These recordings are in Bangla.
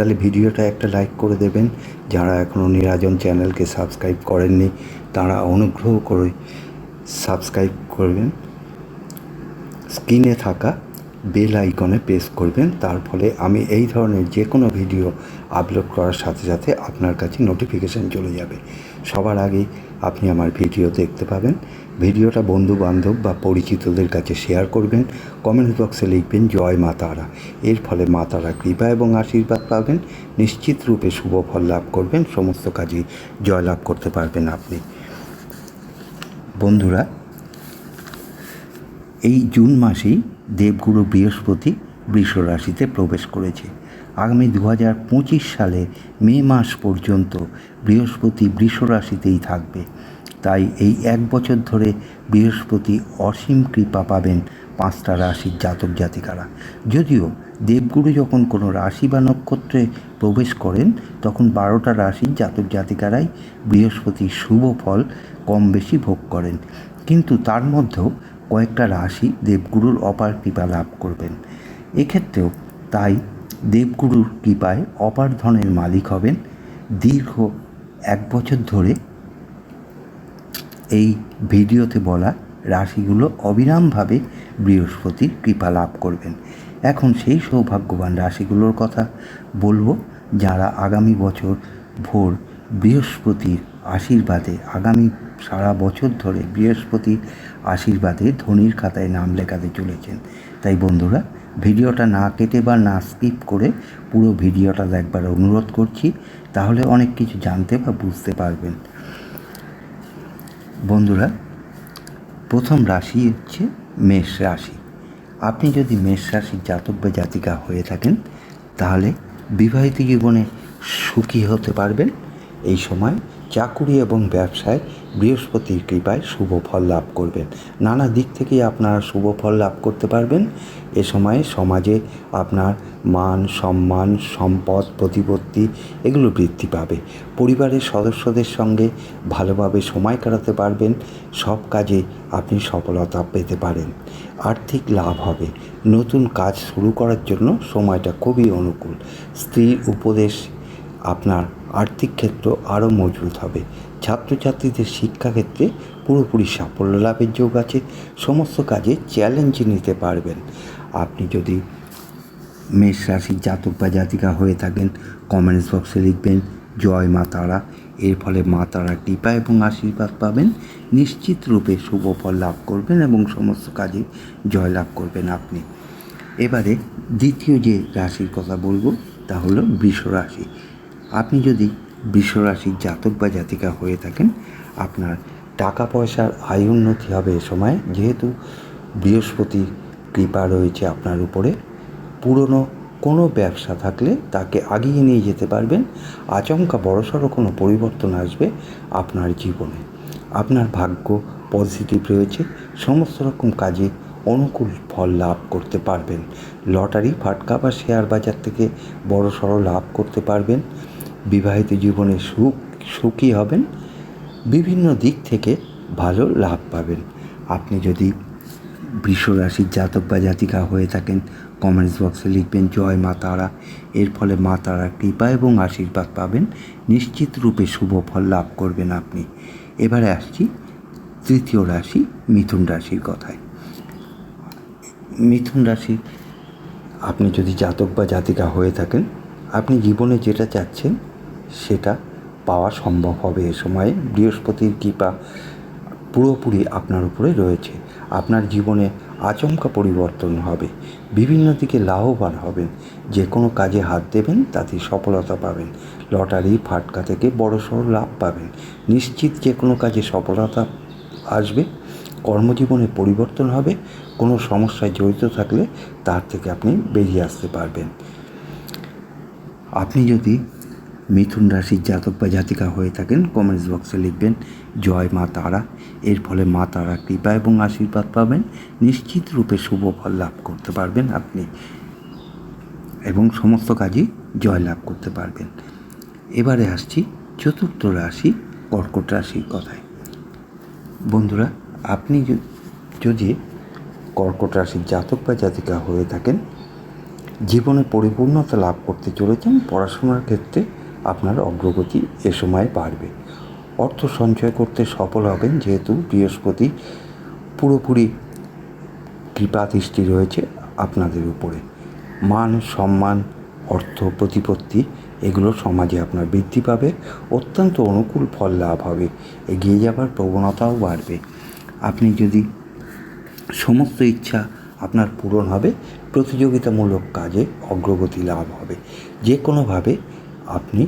তাহলে ভিডিওটা একটা লাইক করে দেবেন। যারা এখনও নিরাজন চ্যানেলকে সাবস্ক্রাইব করেননি, তারা অনুগ্রহ করে সাবস্ক্রাইব করবেন। স্ক্রিনে থাকা বেল আইকনে প্রেস করবেন। তার ফলে আমি এই ধরনের যে কোনো ভিডিও আপলোড করার সাথে সাথে আপনার কাছে নোটিফিকেশান চলে যাবে। সবার আগে আপনি আমার ভিডিও দেখতে পাবেন। ভিডিওটা বন্ধু বান্ধব বা পরিচিতদের কাছে শেয়ার করবেন। কমেন্ট বক্সে লিখবেন, জয় মা তারা। এর ফলে মা তারা কৃপা এবং আশীর্বাদ পাবেন। নিশ্চিত রূপে শুভ ফল লাভ করবেন। সমস্ত কাজে জয়লাভ করতে পারবেন আপনি। বন্ধুরা, এই জুন মাসেই দেবগুরু বৃহস্পতি বৃষ রাশিতে প্রবেশ করেছে। আগামী দু হাজার পঁচিশ সালে মে মাস পর্যন্ত বৃহস্পতি বৃষ রাশিতেই থাকবে। তাই এই এক বছর ধরে বৃহস্পতি অসীম কৃপা পাবেন পাঁচটা রাশির জাতক জাতিকারা। যদিও দেবগুরু যখন কোনো রাশি বা নক্ষত্রে প্রবেশ করেন, তখন বারোটা রাশির জাতক জাতিকারাই বৃহস্পতির শুভ ফল কম বেশি ভোগ করেন। কিন্তু তার মধ্যেও কয়েকটা রাশি দেবগুরুর অপার কৃপা লাভ করবেন। এক্ষেত্রেও তাই দেবগুরুর কৃপায় অপার ধনের মালিক হবেন। দীর্ঘ এক বছর ধরে এই ভিডিওতে বলা রাশিগুলো অবিরামভাবে বৃহস্পতির কৃপা লাভ করবেন। এখন সেই সৌভাগ্যবান রাশিগুলোর কথা বলব, যারা আগামী বছর ভোর বৃহস্পতির আশীর্বাদে, আগামী সারা বছর ধরে বৃহস্পতির আশীর্বাদে ধনির খাতায় নাম লেখাতে চলেছেন। তাই বন্ধুরা ভিডিওটা না কেটে বা না স্কিপ করে পুরো ভিডিওটা দেখবার অনুরোধ করছি, তাহলে অনেক কিছু জানতে বা বুঝতে পারবেন। বন্ধুরা, প্রথম রাশি হচ্ছে মেষ রাশি। আপনি যদি মেষ রাশির জাতক বা জাতিকা হয়ে থাকেন, তাহলে বিবাহিত জীবনে সুখী হতে পারবেন। এই সময় চাকুরি এবং ব্যবসায় বৃহস্পতির কৃপায় শুভ ফল লাভ করবেন। নানা দিক থেকেই আপনারা শুভ ফল লাভ করতে পারবেন। এ সময়ে সমাজে আপনার মান, সম্মান, সম্পদ, প্রতিপত্তি এগুলো বৃদ্ধি পাবে। পরিবারের সদস্যদের সঙ্গে ভালোভাবে সময় কাটাতে পারবেন। সব কাজে আপনি সফলতা পেতে পারেন। আর্থিক লাভ হবে। নতুন কাজ শুরু করার জন্য সময়টা খুবই অনুকূল। স্ত্রীর উপদেশ আপনার আর্থিক ক্ষেত্র আরও মজবুত হবে। ছাত্রছাত্রীদের শিক্ষাক্ষেত্রে পুরোপুরি সাফল্য লাভের যোগ আছে। সমস্ত কাজে চ্যালেঞ্জ নিতে পারবেন। আপনি যদি মেষ রাশির জাতক বা জাতিকা হয়ে থাকেন কমেন্টস বক্সে লিখবেন, জয় মা তারা। এর ফলে মা তারা কৃপা এবং আশীর্বাদ পাবেন। নিশ্চিত রূপে শুভ ফল লাভ করবেন এবং সমস্ত কাজে জয় লাভ করবেন আপনি। এবারে দ্বিতীয় যে রাশির কথা বলব, তা হলো বৃষ রাশি। আপনি যদি বৃষ রাশির জাতক বা জাতিকা হয়ে থাকেন, আপনার টাকা পয়সার আয় উন্নতি হবে এ সময়। যেহেতু বৃহস্পতির কৃপা রয়েছে আপনার উপরে, পুরনো কোনো ব্যবসা থাকলে তাকে আগিয়ে নিয়ে যেতে পারবেন। আচমকা বড়সড় কোনো পরিবর্তন আসবে আপনার জীবনে। আপনার ভাগ্য পজিটিভ রয়েছে, সমস্ত রকম কাজে অনুকূল ফল লাভ করতে পারবেন। লটারি, ফাটকা বা শেয়ার বাজার থেকে বড় বড়সড় লাভ করতে পারবেন। বিবাহিত জীবনে সুখ, সুখী হবেন, বিভিন্ন দিক থেকে ভালো লাভ পাবেন। আপনি যদি বৃষ রাশির জাতক বা জাতিকা হয়ে থাকেন কমেন্টস বক্সে লিখবেন, জয় মা তারা। এর ফলে মা তারা কৃপা এবং আশীর্বাদ পাবেন। নিশ্চিত রূপে শুভ ফল লাভ করবেন আপনি। এবারে আসছি তৃতীয় রাশি, মিথুন রাশির কথায়। মিথুন রাশি, আপনি যদি জাতক বা জাতিকা হয়ে থাকেন, আপনি জীবনে যেটা চাচ্ছেন সেটা পাওয়া সম্ভব হবে এ সময়ে। বৃহস্পতির কৃপা পুরোপুরি আপনার উপরে রয়েছে। আপনার জীবনে আচমকা পরিবর্তন হবে। বিভিন্ন দিকে লাভবান হবেন। যে কোনো কাজে হাত দেবেন তাতে সফলতা পাবেন। লটারি, ফাটকা থেকে বড়সড় লাভ পাবেন। নিশ্চিত যে কোনো কাজে সফলতা আসবে, কর্মজীবনে পরিবর্তন হবে, কোনো সমস্যায় জড়িত থাকলে তার থেকে আপনি বেরিয়ে আসতে পারবেন। আপনি যদি মিথুন রাশির জাতক বা জাতিকা হয়ে থাকেন। কমেন্টস বক্সে লিখবেন, জয় মা তারা। এর ফলে মা তারা কৃপা এবং আশীর্বাদ পাবেন। নিশ্চিত রূপে শুভ ফল লাভ করতে পারবেন আপনি এবং সমস্ত কাজই জয় লাভ করতে পারবেন। এবারে আসছি চতুর্থ রাশি, কর্কট রাশির কথায়। বন্ধুরা, আপনি যদি কর্কট রাশির জাতক বা জাতিকা হয়ে থাকেন, জীবনে পরিপূর্ণতা লাভ করতে চলেছেন, পড়াশোনার ক্ষেত্রে আপনার অগ্রগতি এ সময় বাড়বে। অর্থ সঞ্চয় করতে সফল হবেন যেহেতু বৃহস্পতি পুরোপুরি কৃপা দৃষ্টি রয়েছে আপনাদের উপরে। মান, সম্মান, অর্থ প্রতিপত্তি এগুলো সমাজে আপনার বৃদ্ধি পাবে, অত্যন্ত অনুকূল ফল লাভ হবে, এগিয়ে যাবার প্রবণতাও বাড়বে। আপনি যদি সমস্ত ইচ্ছা আপনার পূরণ হবে, প্রতিযোগিতামূলক কাজে অগ্রগতি লাভ হবে। যে কোনোভাবে আপনি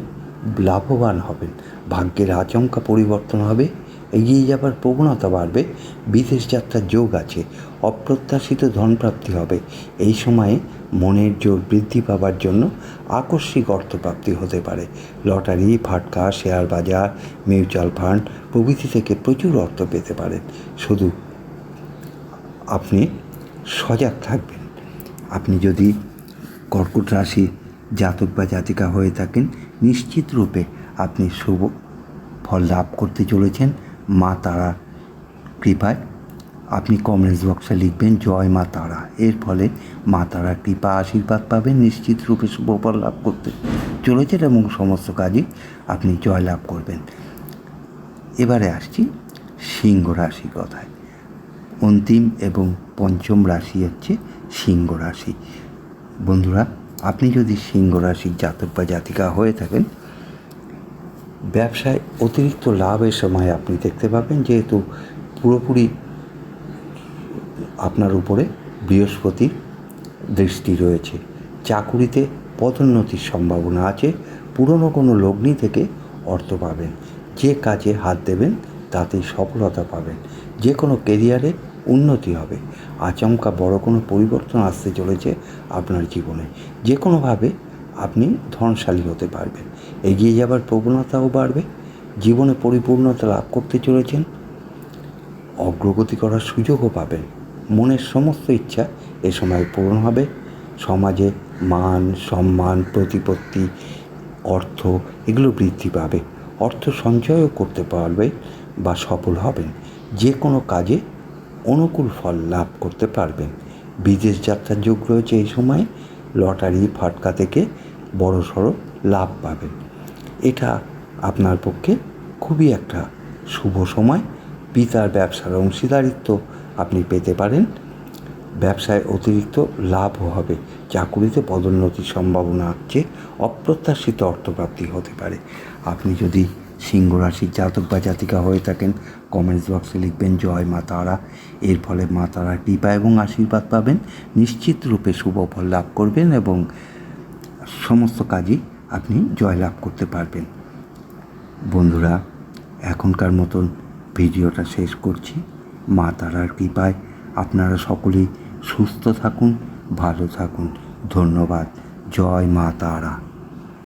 লাভবান হবেন, ভাগ্যের আচমকা পরিবর্তন হবে, এগিয়ে যাবার প্রবণতা বাড়বে, বিদেশ যাত্রার যোগ আছে, অপ্রত্যাশিত ধনপ্রাপ্তি হবে, এই সময়ে মনের জোর বৃদ্ধি পাবার জন্য আকস্মিক অর্থপ্রাপ্তি হতে পারে। লটারি, ফাটকা, শেয়ার বাজার, মিউচুয়াল ফান্ড প্রভৃতি থেকে প্রচুর অর্থ পেতে পারেন। শুধু আপনি সজাগ থাকবেন। আপনি যদি কর্কট রাশি জাতক বা জাতিকা হয়ে থাকেন, নিশ্চিত রূপে আপনি শুভ ফল লাভ করতে চলেছেন। মা তারা কৃপায়। আপনি কমেন্টস বক্সে লিখবেন, জয় মা তারা। এর ফলে মা তারা কৃপা, আশীর্বাদ পাবেন, নিশ্চিত রূপে শুভ ফল লাভ করতে চলেছেন এবং সমস্ত কাজই আপনি জয় লাভ করবেন। এবারে আসছি সিংহ রাশি কথায়। অন্তিম এবং পঞ্চম রাশি হচ্ছে সিংহ রাশি। বন্ধুরা আপনি যদি সিংহ রাশির জাতক বা জাতিকা হয়ে থাকেন, ব্যবসায় অতিরিক্ত লাভের সময় আপনি দেখতে পাবেন যেহেতু পুরোপুরি আপনার উপরে বৃহস্পতির দৃষ্টি রয়েছে। চাকুরিতে পদোন্নতির সম্ভাবনা আছে। পুরনো কোনো লগ্নি থেকে অর্থ পাবেন। যে কাজে হাত দেবেন, তাতেই সফলতা পাবেন। যে কোনো কেরিয়ারে উন্নতি হবে। আচমকা বড় কোনো পরিবর্তন আসতে চলেছে আপনার জীবনে। যে কোনোভাবে আপনি ধনশালী হতে পারবেন। এগিয়ে যাবার প্রবণতাও বাড়বে। জীবনে পরিপূর্ণতা লাভ করতে চলেছেন। অগ্রগতি করার সুযোগও পাবেন। মনের সমস্ত ইচ্ছা এ সময় পূরণ হবে। সমাজে মান, সম্মান, প্রতিপত্তি, অর্থ এগুলো বৃদ্ধি পাবে। অর্থ সঞ্চয়ও করতে পারবে বা সফল হবেন। যে কোনো কাজে অনুকূল ফল লাভ করতে পারবেন বিদেশ যাত্রার যোগ রয়েছে এই সময়। লটারি, ফাটকা থেকে বড় সড়ো লাভ পাবেন এটা আপনার পক্ষে খুবই একটা শুভ সময়। পিতার ব্যবসার অংশীদারিত্ব আপনি পেতে পারেন। ব্যবসায় অতিরিক্ত লাভও হবে। চাকুরিতে পদোন্নতির সম্ভাবনা আছে। অপ্রত্যাশিত অর্থপ্রাপ্তি হতে পারে। আপনি যদি সিংহ রাশির জাতক বা জাতিকা হয়ে থাকেন। কমেন্টস বক্সে লিখবেন, জয় মা তারা। এর ফলে মা তারা কৃপা এবং আশীর্বাদ পাবেন। নিশ্চিত রূপে শুভ ফল লাভ করবেন এবং সমস্ত কাজই আপনি জয় লাভ করতে পারবেন। বন্ধুরা, এখনকার মতন ভিডিওটা শেষ করছি। মা তারার কৃপায় আপনারা সকলেই সুস্থ থাকুন, ভালো থাকুন। ধন্যবাদ। জয় মা তারা।